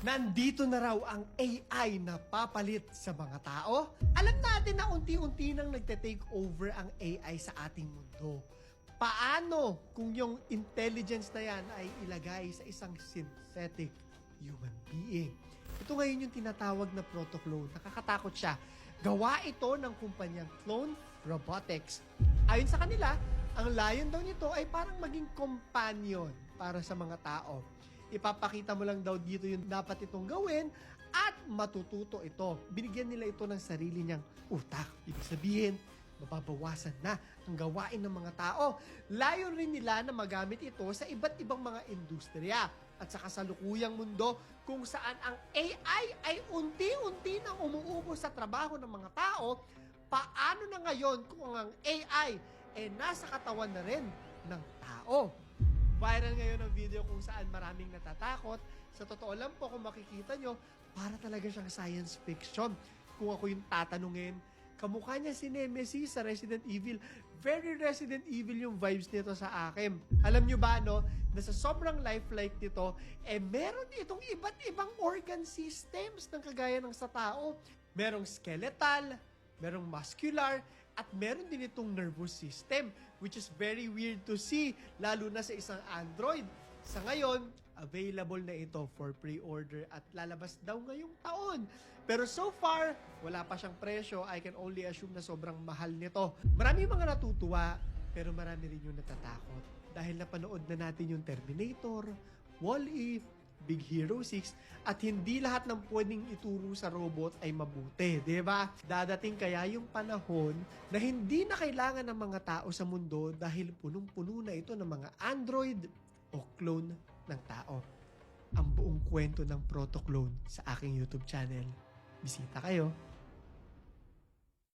Nandito na raw ang AI na papalit sa mga tao. Alam natin na unti-unti nang nagte-take over ang AI sa ating mundo. Paano kung yung intelligence na yan ay ilagay sa isang synthetic human being? Ito ngayon yung tinatawag na protoclone. Nakakatakot siya. Gawa ito ng kumpanyang Clone Robotics. Ayon sa kanila, ang layon daw nito ay parang maging companion para sa mga tao. Ipapakita mo lang daw dito yung dapat itong gawin at matututo ito. Binigyan nila ito ng sarili niyang utak. Ibig sabihin, mababawasan na ang gawain ng mga tao. Layon rin nila na magamit ito sa iba't ibang mga industriya at sa kasalukuyang mundo kung saan ang AI ay unti-unti nang umuubos sa trabaho ng mga tao, paano na ngayon kung ang AI ay nasa katawan na rin ng tao? Viral ngayon ang video kung saan maraming natatakot. Sa totoo lang po, kung makikita nyo, para talaga siyang science fiction. Kung ako yung tatanungin, kamukha niya si Nemesis sa Resident Evil. Very Resident Evil yung vibes nito sa akin. Alam nyo ba, no, na sa sobrang lifelike nito, eh meron itong iba't ibang organ systems ng kagaya ng sa tao. Merong skeletal, merong muscular, at meron din itong nervous system, which is very weird to see, lalo na sa isang Android. Sa ngayon, available na ito for pre-order at lalabas daw ngayong taon. Pero so far, wala pa siyang presyo. I can only assume na sobrang mahal nito. Marami mga natutuwa, pero marami rin yung natatakot. Dahil napanood na natin yung Terminator, Wall-E, Big Hero 6 at hindi lahat ng pwedeng ituro sa robot ay mabuti, 'di ba? Dadating kaya yung panahon na hindi na kailangan ng mga tao sa mundo dahil punong-puno na ito ng mga android o clone ng tao. Ang buong kwento ng Protoclone sa aking YouTube channel. Bisita kayo.